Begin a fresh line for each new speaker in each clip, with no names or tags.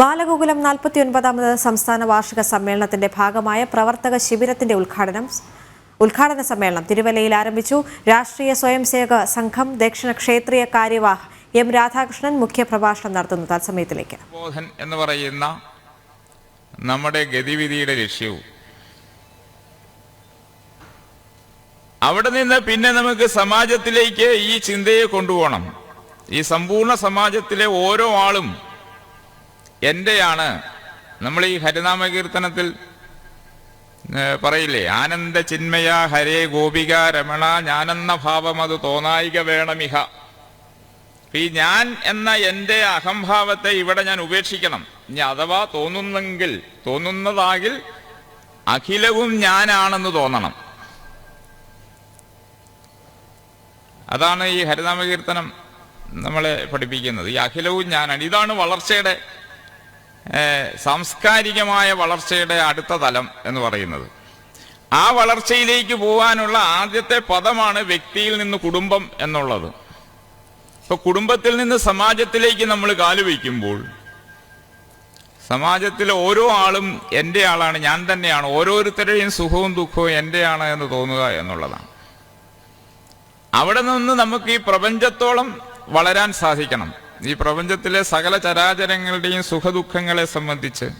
ബാലഗോകുലം നാൽപ്പത്തിയൊൻപതാമത് സംസ്ഥാന വാർഷിക സമ്മേളനത്തിന്റെ ഭാഗമായ പ്രവർത്തക ശിബിരത്തിന്റെ ഉദ്ഘാടനം ഉദ്ഘാടന സമ്മേളനം തിരുവല്ലയിൽ ആരംഭിച്ചു. രാഷ്ട്രീയ സ്വയംസേവക സംഘം ദക്ഷിണ ക്ഷേത്രീയ കാര്യവാഹ് എം രാധാകൃഷ്ണൻ മുഖ്യപ്രഭാഷണം നടത്തുന്നു തത്സമയത്തിലേക്ക്.
ബോധൻ എന്ന് പറയുന്ന നമ്മുടെ ഗതിവിധിയുടെ ലക്ഷ്യവും. അവിടെ നിന്ന് പിന്നെ നമുക്ക് സമാജത്തിലേക്ക് ഈ ചിന്തയെ കൊണ്ടുപോകണം. ഈ സമ്പൂർണ സമാജത്തിലെ ഓരോ ആളും എന്റെയാണ്. നമ്മൾ ഈ ഹരിനാമ കീർത്തനത്തിൽ പറയില്ലേ ആനന്ദ ചിന്മയ ഹരേ ഗോപിക രമണ ഞാനെന്ന ഭാവം അത് തോന്നായിക വേണമിഹ. ഈ ഞാൻ എന്ന എന്റെ അഹംഭാവത്തെ ഇവിടെ ഞാൻ ഉപേക്ഷിക്കണം. ഇനി അഥവാ തോന്നുന്നെങ്കിൽ തോന്നുന്നതാകിൽ അഖിലവും ഞാനാണെന്ന് തോന്നണം. അതാണ് ഈ ഹരിനാമകീർത്തനം നമ്മളെ പഠിപ്പിക്കുന്നത്. ഈ അഖിലവും ഞാനാണ്. ഇതാണ് വളർച്ചയുടെ സാംസ്കാരികമായ വളർച്ചയുടെ അടുത്ത തലം എന്ന് പറയുന്നത്. ആ വളർച്ചയിലേക്ക് പോകാനുള്ള ആദ്യത്തെ പദമാണ് വ്യക്തിയിൽ നിന്ന് കുടുംബം എന്നുള്ളത്. ഇപ്പൊ കുടുംബത്തിൽ നിന്ന് സമാജത്തിലേക്ക് നമ്മൾ കാലുവയ്ക്കുമ്പോൾ സമാജത്തിലെ ഓരോ ആളും എന്റെ ആളാണ് ഞാൻ തന്നെയാണ് ഓരോരുത്തരുടെയും സുഖവും ദുഃഖവും എന്റെയാണ് എന്ന് തോന്നുക എന്നുള്ളതാണ്. അവിടെ നിന്ന് നമുക്ക് ഈ പ്രപഞ്ചത്തോളം വളരാൻ സാധിക്കണം. ഈ പ്രപഞ്ചത്തിലെ സകല ചരാചരങ്ങളുടെയും സുഖദുഃഖങ്ങളെ സംബന്ധിച്ച്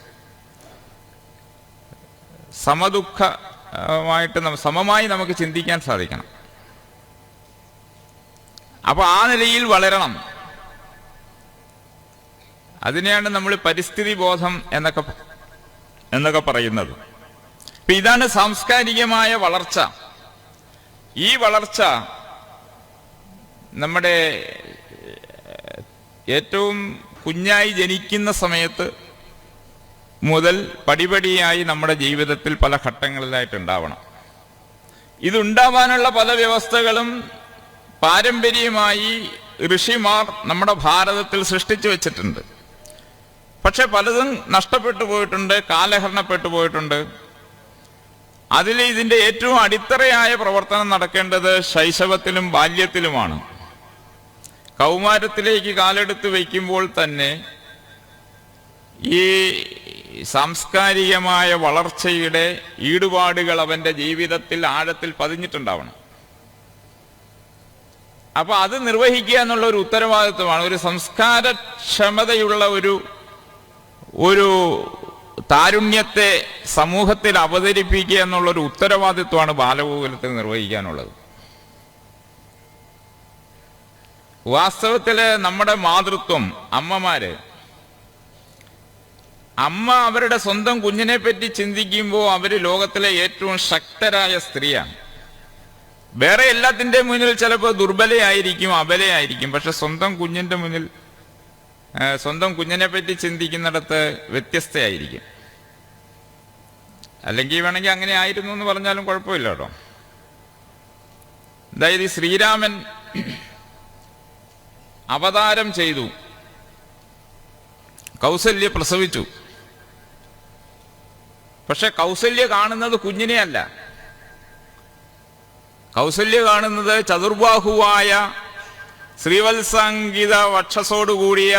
സമദുഃഖമായിട്ട് സമമായി നമുക്ക് ചിന്തിക്കാൻ സാധിക്കണം. അപ്പൊ ആ നിലയിൽ വളരണം. അതിനെയാണ് നമ്മൾ പരിസ്ഥിതി ബോധം എന്നൊക്കെ എന്നൊക്കെ പറയുന്നത്. അപ്പൊ ഇതാണ് സാംസ്കാരികമായ വളർച്ച. ഈ വളർച്ച നമ്മുടെ ഏറ്റവും കുഞ്ഞായി ജനിക്കുന്ന സമയത്ത് മുതൽ പടിപടിയായി നമ്മുടെ ജീവിതത്തിൽ പല ഘട്ടങ്ങളിലായിട്ടുണ്ടാവണം. ഇതുണ്ടാവാനുള്ള പല വ്യവസ്ഥകളും പാരമ്പര്യമായി ഋഷിമാർ നമ്മുടെ ഭാരതത്തിൽ സൃഷ്ടിച്ചു വച്ചിട്ടുണ്ട്. പക്ഷെ പലതും നഷ്ടപ്പെട്ടു പോയിട്ടുണ്ട് കാലഹരണപ്പെട്ടു പോയിട്ടുണ്ട്. അതിൽ ഇതിന്റെ ഏറ്റവും അടിത്തറയായ പ്രവർത്തനം നടക്കേണ്ടത് ശൈശവത്തിലും ബാല്യത്തിലുമാണ്. കൗമാരത്തിലേക്ക് കാലെടുത്ത് വയ്ക്കുമ്പോൾ തന്നെ ഈ സാംസ്കാരികമായ വളർച്ചയുടെ ഈടുപാടുകൾ അവന്റെ ജീവിതത്തിൽ ആഴത്തിൽ പതിഞ്ഞിട്ടുണ്ടാവണം. അപ്പോൾ അത് നിർവഹിക്കുക എന്നുള്ള ഒരു ഉത്തരവാദിത്വമാണ്. ഒരു സംസ്കാരക്ഷമതയുള്ള ഒരു ഒരു താരുണ്യത്തെ സമൂഹത്തിൽ അവതരിപ്പിക്കുക എന്നുള്ളൊരു ഉത്തരവാദിത്വമാണ് ബാലഗോകുലത്തിൽ നിർവഹിക്കാനുള്ളത്. വാസ്തവത്തിൽ നമ്മുടെ മാതൃത്വം അമ്മമാര്. അമ്മ അവരുടെ സ്വന്തം കുഞ്ഞിനെ പറ്റി ചിന്തിക്കുമ്പോൾ അവർ ലോകത്തിലെ ഏറ്റവും ശക്തരായ സ്ത്രീയാണ്. വേറെ എല്ലാത്തിന്റെ മുന്നിൽ ചിലപ്പോൾ ദുർബലയായിരിക്കും അബലയായിരിക്കും. പക്ഷെ സ്വന്തം കുഞ്ഞിന്റെ മുന്നിൽ സ്വന്തം കുഞ്ഞിനെ പറ്റി ചിന്തിക്കുന്നിടത്ത് വ്യത്യസ്തയായിരിക്കും. അല്ലെങ്കിൽ വേണമെങ്കിൽ അങ്ങനെ ആയിരുന്നു എന്ന് പറഞ്ഞാലും കുഴപ്പമില്ല കേട്ടോ. അതായത് ശ്രീരാമൻ അവതാരം ചെയ്തു. കൗസല്യ പ്രസവിച്ചു. പക്ഷെ കൗസല്യ കാണുന്നത് കുഞ്ഞിനെയല്ല കൗസല്യ കാണുന്നത് ചതുർബാഹുവായ ശ്രീവത്സംഗീത വക്ഷസോടുകൂടിയ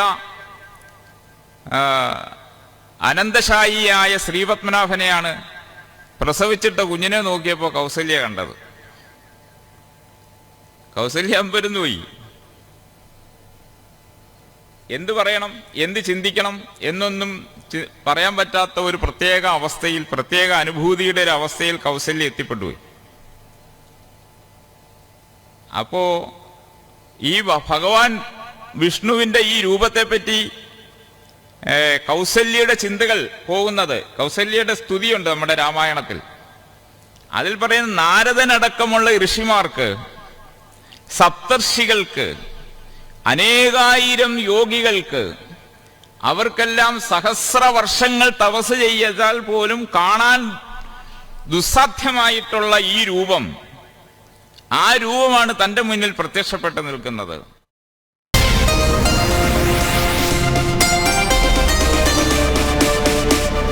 അനന്തശായിയായ ശ്രീപത്മനാഭനെയാണ് പ്രസവിച്ചിട്ട കുഞ്ഞിനെ നോക്കിയപ്പോൾ കൗസല്യ കണ്ടത്. കൗസല്യ അമ്പരുന്ന് പോയി എന്ത് പറയണം എന്ത് ചിന്തിക്കണം എന്നൊന്നും പറയാൻ പറ്റാത്ത ഒരു പ്രത്യേക അവസ്ഥയിൽ പ്രത്യേക അനുഭൂതിയുടെ ഒരു അവസ്ഥയിൽ കൗസല്യ എത്തിപ്പെട്ടുപോയി. അപ്പോ ഈ ഭഗവാൻ വിഷ്ണുവിന്റെ ഈ രൂപത്തെ പറ്റി കൗസല്യയുടെ ചിന്തകൾ പോകുന്നത് കൗസല്യയുടെ സ്തുതിയുണ്ട് നമ്മുടെ രാമായണത്തിൽ. അതിൽ പറയുന്ന നാരദനടക്കമുള്ള ഋഷിമാർക്ക് സപ്തർഷികൾക്ക് അനേകായിരം യോഗികൾക്ക് അവർക്കെല്ലാം സഹസ്ര വർഷങ്ങൾ തപസ് ചെയ്താൽ പോലും കാണാൻ ദുസ്സാധ്യമായിട്ടുള്ള ഈ രൂപം ആ രൂപമാണ് തന്റെ മുന്നിൽ പ്രത്യക്ഷപ്പെട്ട് നിൽക്കുന്നത്.